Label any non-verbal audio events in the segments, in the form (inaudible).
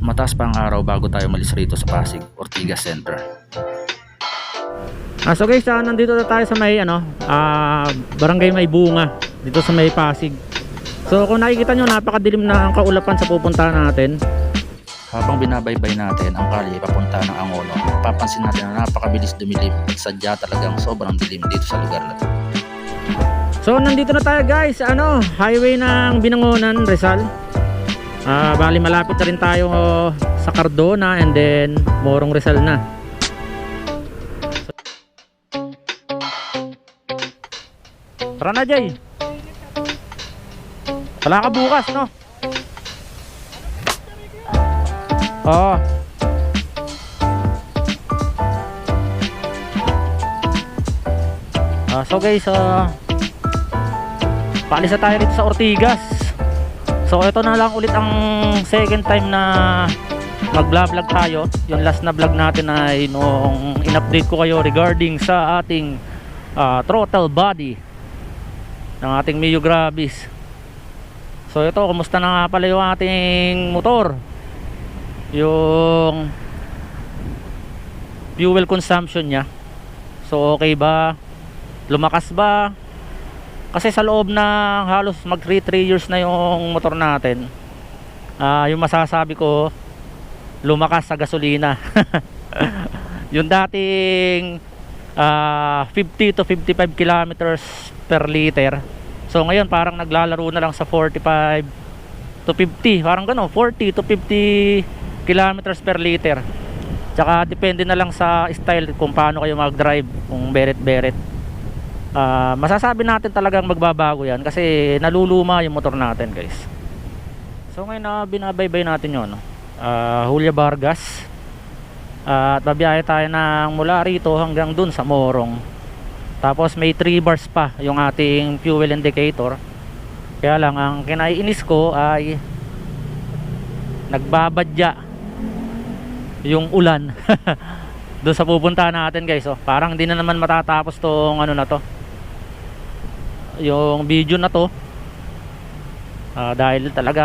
Mataas pa ang araw bago tayo malis rito sa Pasig, Ortigas Center. Ah, so guys, ah, nandito na tayo sa may ano, ah, barangay may bunga dito sa may Pasig. So kung nakikita nyo, napakadilim na ang kaulapan sa pupuntahan natin. Habang binabaybay natin ang kalye papunta ng Angono, papansin natin na napakabilis dumilim sadya talagang sobrang dilim dito sa lugar na to. So nandito na tayo guys, ano, highway ng Binangonan, Rizal. Ah, bali malapit na rin tayo oh, sa Cardona and then Morong Rizal na. Tara na Jay. Wala ka bukas, no? Oo. Ah, so guys, ah paalis na tayo dito sa Ortigas. So ito na lang ulit ang second time na mag-vlog tayo. Yung last na vlog natin ay nung in-update ko kayo regarding sa ating ah, throttle body ng ating Mio Gravis. So ito, kumusta na nga pala yung ating motor? Yung fuel consumption niya. So okay ba? Lumakas ba? Kasi sa loob ng halos mag 3 years na yung motor natin. ah yung masasabi ko lumakas sa gasolina. (laughs) yung dating ah 50 to 55 kilometers per liter. So ngayon parang naglalaro na lang sa 45 to 50, parang gano'n, 40 to 50 kilometers per liter. Tsaka depende na lang sa style kung paano kayo mag-drive, kung beret-beret. Ah, masasabi natin talagang magbabago yan kasi naluluma yung motor natin guys. So ngayon na binabaybay natin yun? Ah, Julia Vargas. Ah, at babiyahe tayo ng mula rito hanggang dun sa Morong. Tapos may 3 bars pa yung ating fuel indicator. Kaya lang ang kinaiinis ko ay nagbabadya yung ulan. (laughs) Doon sa pupuntahan natin guys oh. parang hindi na naman matatapos tong ano na to yung video na to. Ah, dahil talaga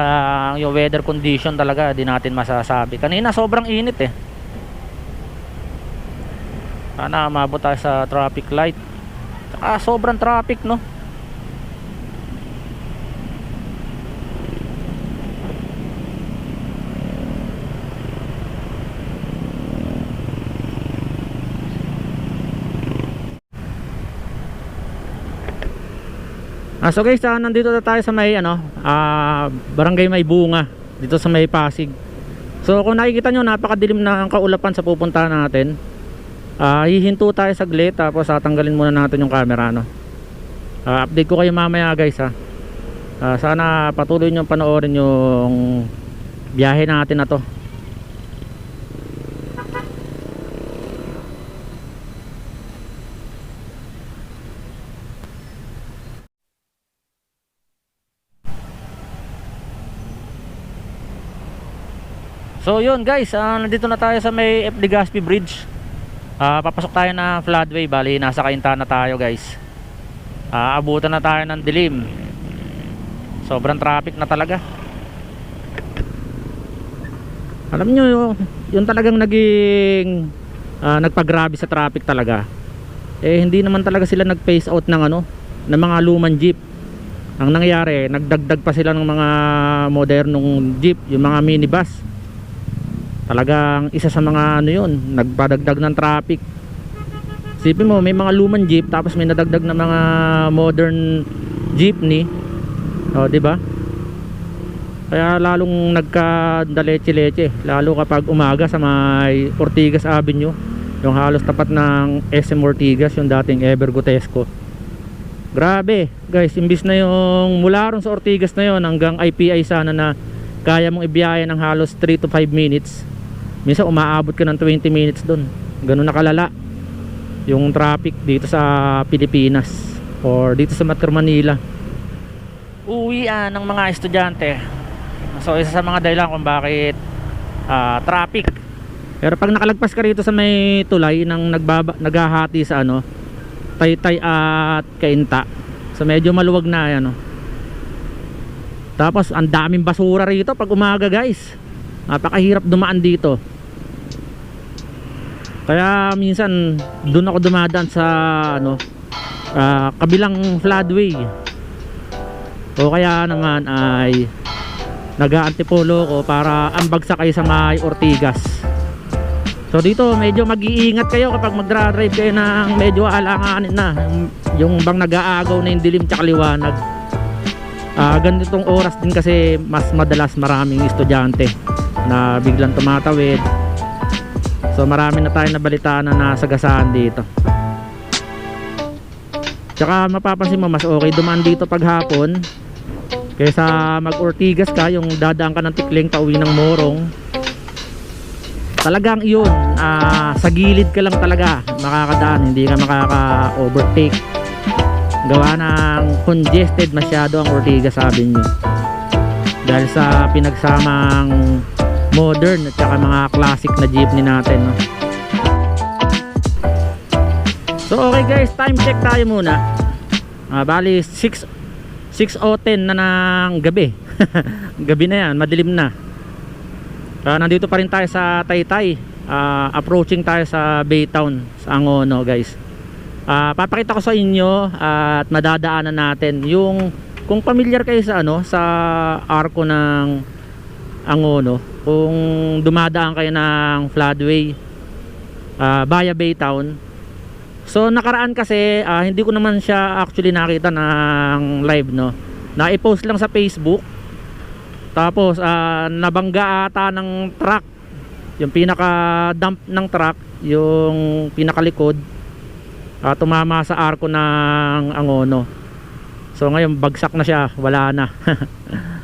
yung weather condition talaga di natin masasabi. Kanina sobrang init eh. Sana mabot tayo sa traffic light. Saka sobrang traffic no Ah, so guys, ah, nandito na tayo sa may ano, ah, barangay may bunga dito sa may Pasig. So kung nakikita nyo, napakadilim na ang kaulapan sa pupuntahan natin. Ah, hihinto tayo saglit tapos tatanggalin muna natin yung camera no. Ah, update ko kayo mamaya guys ha. Ah, sana patuloy nyo panoorin yung biyahe natin na to. So yun guys, ah, nandito na tayo sa may F. Legazpi Bridge. Ah, papasok tayo na floodway, bali nasa kainta na tayo guys. Ah, abutan na tayo ng dilim. Sobrang traffic na talaga. Alam nyo, yung, talagang naging ah, nagpagrabe sa traffic talaga. Eh hindi naman talaga sila nag-phase out ng ano, ng mga lumang jeep. Ang nangyari, nagdagdag pa sila ng mga modernong jeep, yung mga minibus talagang isa sa mga ano yun nagpadagdag ng traffic. Sipin mo may mga lumang jeep tapos may nadagdag na mga modern jeepney o di ba? Kaya lalong nagkadaleche-leche lalo kapag umaga sa may Ortigas Avenue yung halos tapat ng SM Ortigas yung dating Ever Gotesco grabe guys imbis na yung mula ron sa Ortigas na yon hanggang IPI sana na kaya mong ibiyahe ng halos 3 to 5 minutes minsan umaabot ka ng 20 minutes doon ganun nakalala yung traffic dito sa Pilipinas or dito sa Metro Manila. Uwian ng mga estudyante. So isa sa mga dahilan kung bakit ah, traffic. Pero pag nakalagpas ka rito sa may tulay ng nagbaba, naghahati sa ano Taytay at Kainta so medyo maluwag na ano. Tapos ang daming basura rito pag umaga guys. Napakahirap dumaan dito kaya minsan doon ako dumadaan sa ano ah, kabilang floodway. O kaya naman ay nag-aantipolo ko para ambagsak kayo sa may Ortigas. So dito medyo mag-iingat kayo kapag magdra-drive kayo ng medyo alanganin na. Yung, bang nag-aagaw na yung dilim tsaka liwanag. Ah, ganitong oras din kasi mas madalas maraming estudyante na biglang tumatawid. So marami na tayong nabalitaan na nasagasaan dito. Tsaka mapapansin mo mas okay dumaan dito paghapon kaysa mag-Ortigas ka yung dadaan ka ng Tikling pauwi ng Morong. Talagang iyon, ah, sa gilid ka lang talaga makakadaan, hindi ka makaka-overtake gawa ng congested masyado ang Ortigas sabi nyo dahil sa pinagsamang modern at saka mga classic na jeepney natin no? so okay guys time check tayo muna. Ah, bali 6 6.10 na ng gabi. (laughs) Gabi na yan madilim na. Ah, nandito pa rin tayo sa Taytay. Ah, approaching tayo sa Baytown sa Angono guys. Ah, papakita ko sa inyo at madadaanan natin yung kung familiar kayo sa ano sa arko ng Angono kung dumadaan kayo ng floodway ah, via Baytown. So nakaraan kasi ah, hindi ko naman siya actually nakita ng live no? Na-post lang sa Facebook. Tapos ah, nabangga ata ng truck. Yung pinaka dump ng truck yung pinakalikod. Uh, tumama sa arko ng Angono. So ngayon bagsak na siya. Wala na (laughs)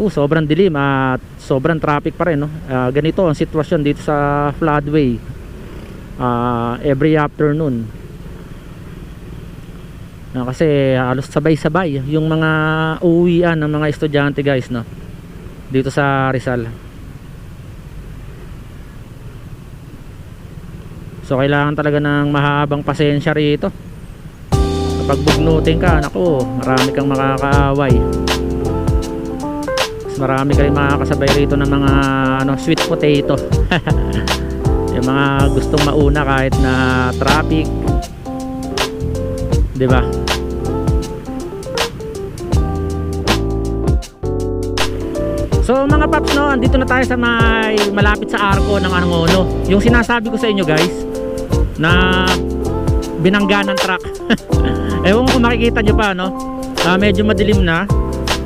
uh, sobrang dilim at sobrang traffic pa rin no? Ah, ganito ang sitwasyon dito sa floodway Ah, every afternoon Ah, kasi halos sabay-sabay yung mga uwian ng mga estudyante guys no dito sa Rizal So kailangan talaga ng mahabang pasensya rito. Kapag bugnutin ka, naku, marami kang makakaaway. Marami ka rin makakasabay rito ng mga ano, sweet potato. (laughs) yung mga gustong mauna kahit na traffic. 'Di ba? So mga paps no, andito na tayo sa may malapit sa arko ng Angono. Yung sinasabi ko sa inyo guys, na binangga ng truck (laughs) ewan ko kung makikita nyo pa no Ah, medyo madilim na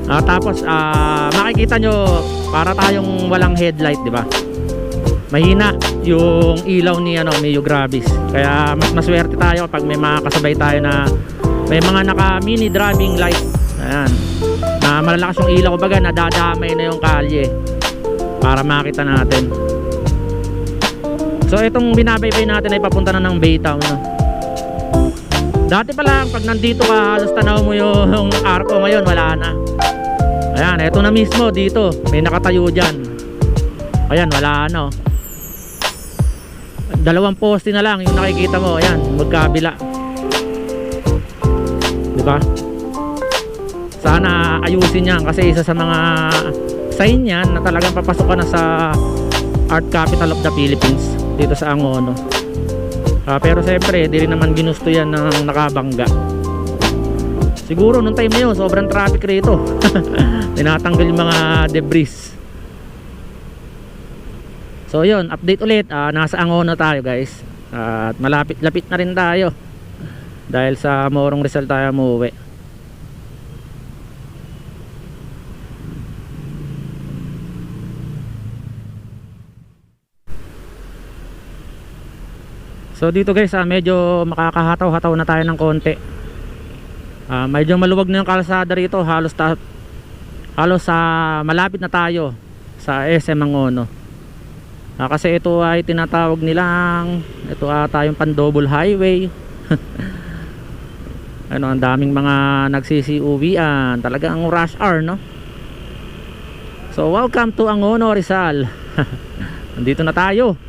Ah, tapos ah, makikita nyo para tayong walang headlight di ba? Mahina yung ilaw ni ano Mio Gravis kaya mas maswerte tayo pag may mga kasabay tayo na may mga naka mini driving light. Ayan. Na malalakas yung ilaw. Baga nadadamay na yung kalye para makita natin. So itong binabaybay natin ay papunta na ng Baytown no? Dati pa lang pag nandito ka halos tanaw mo yung arko ngayon wala na Ayan eto na mismo dito. May nakatayo dyan. Ayan wala oh. Dalawang poste na lang yung nakikita mo. Ayan magkabila. Diba? Sana ayusin yan kasi isa sa mga sign yan na talagang papasok ka na sa art capital of the Philippines dito sa Angono. Ah, pero siyempre di rin naman ginusto yan ng nakabangga siguro nung time na yun sobrang traffic rito. (laughs) Tinatanggal yung mga debris. So yun update ulit. Ah, nasa Angono tayo guys. At malapit lapit na rin tayo. Dahil sa Morong Rizal tayo umuwi. So dito guys, ah, medyo makakahataw-hataw na tayo ng konti. Ah, medyo maluwag na yung kalsada rito, halos ta halos sa malapit na tayo sa SM Angono. Ah, kasi ito ay tinatawag nilang ito ata yung pan-double highway. (laughs) ano, ang daming mga nagsisiuwian, talagang rush hour, no? So welcome to Angono Rizal. (laughs) Nandito na tayo.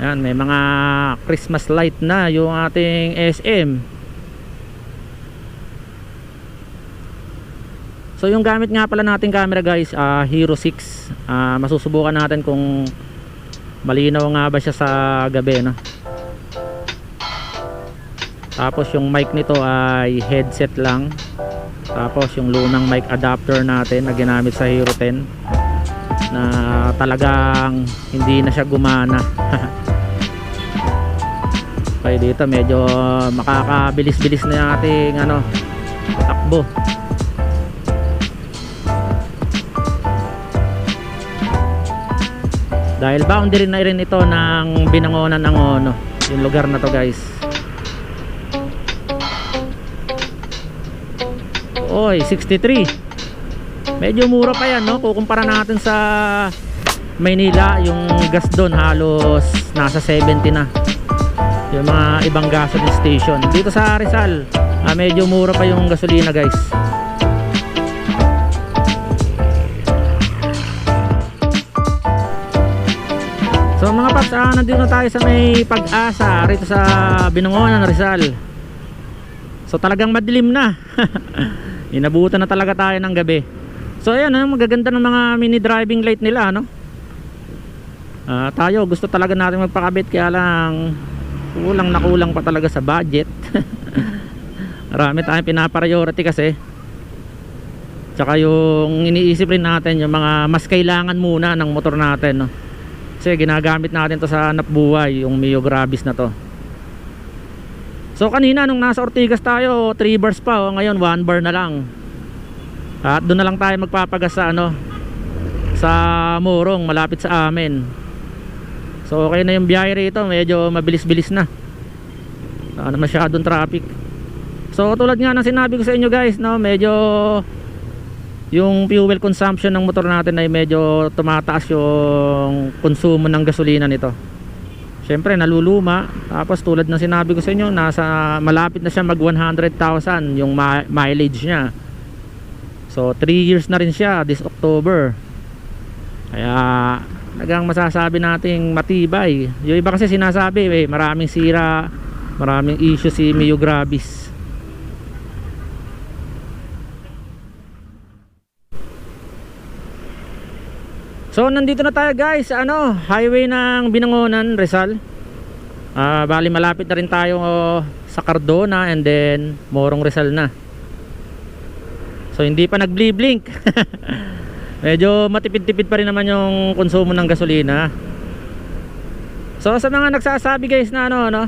Ayan, may mga Christmas light na yung ating SM. So yung gamit nga pala nating camera guys, ah, Hero 6. Ah, masusubukan natin kung malinaw nga ba siya sa gabi no. Tapos yung mic nito ay headset lang. Tapos yung lunang mic adapter natin na ginamit sa Hero 10 na talagang hindi na siya gumana. (laughs) Kaya dito medyo makakabilis-bilis na yung ating ano takbo. Dahil boundary na rin ito ng binangonan ng ono, yung lugar na to guys. Oy, 63. Medyo mura pa yan, no? Kukumpara natin sa Maynila, yung gas doon halos nasa 70 na. Yung mga ibang gasoline station. Dito sa Rizal, ah, medyo mura pa yung gasolina, guys. So mga paps, ah, nandito na tayo sa may pag-asa rito sa Binangonan, Rizal. So talagang madilim na. (laughs) Inabutan na talaga tayo ng gabi. So ayan, ah, magaganda ng mga mini driving light nila, no? Ah, tayo gusto talaga natin magpakabit kaya lang kulang na kulang pa talaga sa budget. (laughs) Marami tayong pinapriority kasi. Tsaka yung iniisip rin natin yung mga mas kailangan muna ng motor natin, no? Kasi ginagamit natin to sa hanap buhay, yung Mio Gravis na to. So kanina nung nasa Ortigas tayo, 3 bars pa, oh, ngayon 1 bar na lang. At doon na lang tayo magpapagas sa ano sa Morong, malapit sa amin. So okay na yung biyahe rito, medyo mabilis-bilis na. Na masyadong traffic. So tulad nga ng sinabi ko sa inyo guys, no, medyo yung fuel consumption ng motor natin ay medyo tumataas yung konsumo ng gasolina nito. Siyempre naluluma. Tapos tulad ng sinabi ko sa inyo, nasa malapit na siya mag 100,000 yung mi- mileage niya. So 3 years na rin siya this October. Kaya nagang masasabi nating matibay. Yung iba kasi sinasabi eh, maraming sira, maraming issue si Mio Gravis. So nandito na tayo guys sa ano, highway ng Binangonan, Rizal. Ah, bali malapit na rin tayo oh, sa Cardona and then Morong Rizal na. So hindi pa nagblink. (laughs) Medyo matipid-tipid pa rin naman yung konsumo ng gasolina. So sa mga nagsasabi guys na ano no,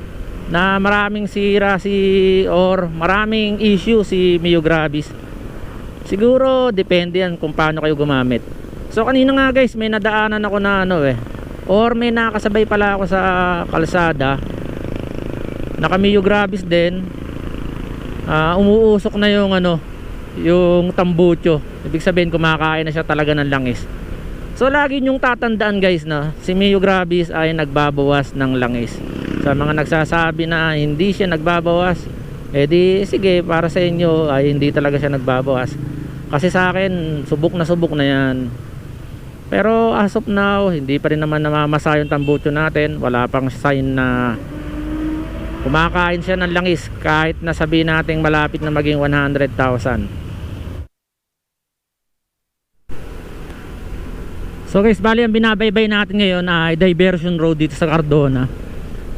na maraming sira si or maraming issue si Mio Gravis. Siguro depende yan kung paano kayo gumamit. So kanina nga guys, may nadaanan ako na ano eh. Or may nakasabay pala ako sa kalsada. Naka Mio Gravis din. Ah, umuusok na yung ano, yung tambucho. Ibig sabihin kumakain na siya talaga ng langis. So lagi nyong tatandaan guys na si Mio Gravis ay nagbabawas ng langis. Sa mga nagsasabi na hindi siya nagbabawas, eh di sige para sa inyo ay hindi talaga siya nagbabawas. Kasi sa akin subok na subok na yan. Pero as of now, hindi pa rin naman namamasa yung tambucho natin. Wala pang sign na kumakain siya ng langis kahit na sabihin natin malapit na maging 100,000. So guys, bali ang binabaybay natin ngayon ay diversion road dito sa Cardona.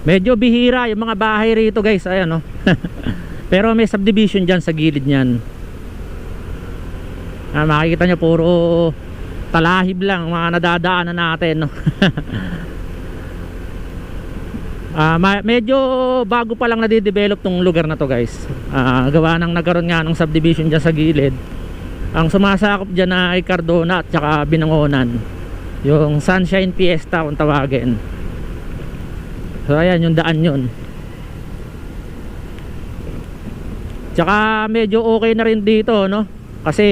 Medyo bihira yung mga bahay rito guys, ayan no. (laughs) Pero may subdivision dyan sa gilid niyan. Ah, makikita nyo puro talahib lang mga nadadaanan natin no. (laughs) Ma- medyo bago pa lang nade-develop tong lugar na to guys. Ah, gawa nang nagkaroon nga ng subdivision dyan sa gilid. Ang sumasakop dyan na ay Cardona at saka Binangonan. Yung Sunshine Fiesta kung tawagin. So ayan yung daan yun. Tsaka medyo okay na rin dito no. Kasi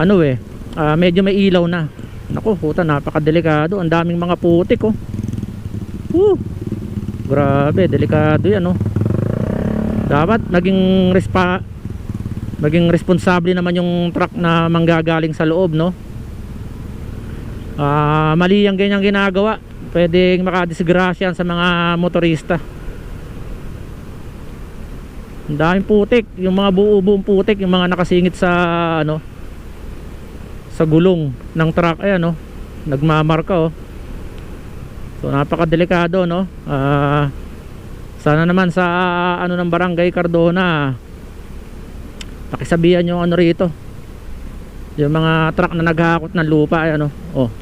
ano eh, ah, medyo may ilaw na. Naku, puta, napakadelikado. Ang daming mga putik oh. Woo! Grabe, delikado yan oh. Dapat naging respa maging responsable naman yung truck na manggagaling sa loob no. Ah, mali ang ganyang ginagawa. Pwedeng makadisgrasya sa mga motorista. Ang daming putik, yung mga buo-buong putik, yung mga nakasingit sa ano sa gulong ng truck ayan no. Nagmamarka oh. So napakadelikado no. Ah sana naman sa ano ng barangay Cardona pakisabihan yung ano rito. Yung mga truck na naghahakot ng lupa ayan no. Oh.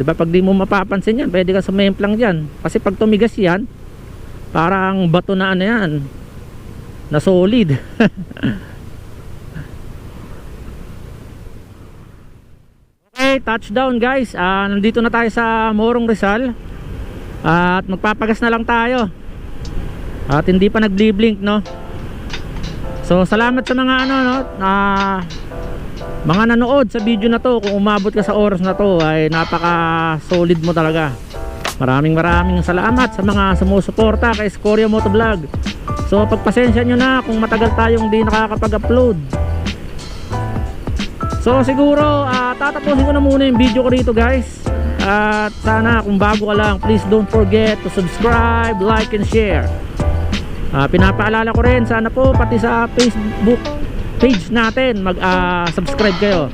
'Di ba pag di mo mapapansin yan, pwede ka sumemplang diyan. Kasi pag tumigas yan, parang bato na ano yan. Na solid. (laughs) Touchdown guys. Ah, nandito na tayo sa Morong Rizal. at magpapagas na lang tayo. At hindi pa nagbi-blink, no. So, salamat sa mga ano, no, na mga nanood sa video na to. Kung umabot ka sa oras na to, ay napaka-solid mo talaga. Maraming maraming salamat sa mga sumusuporta kay Scoria Motovlog. So, pagpasensya nyo na kung matagal tayong di nakakapag-upload. So siguro uh, tatapusin ko na muna yung video ko rito guys. At sana kung bago ka lang Please don't forget to subscribe, like and share. Ah, Pinapaalala ko rin sana po pati sa Facebook page natin Mag ah, kayo.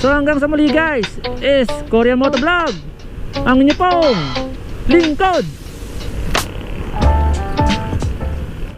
So hanggang sa muli guys Is Korea Motovlog. Ang inyo pong lingkod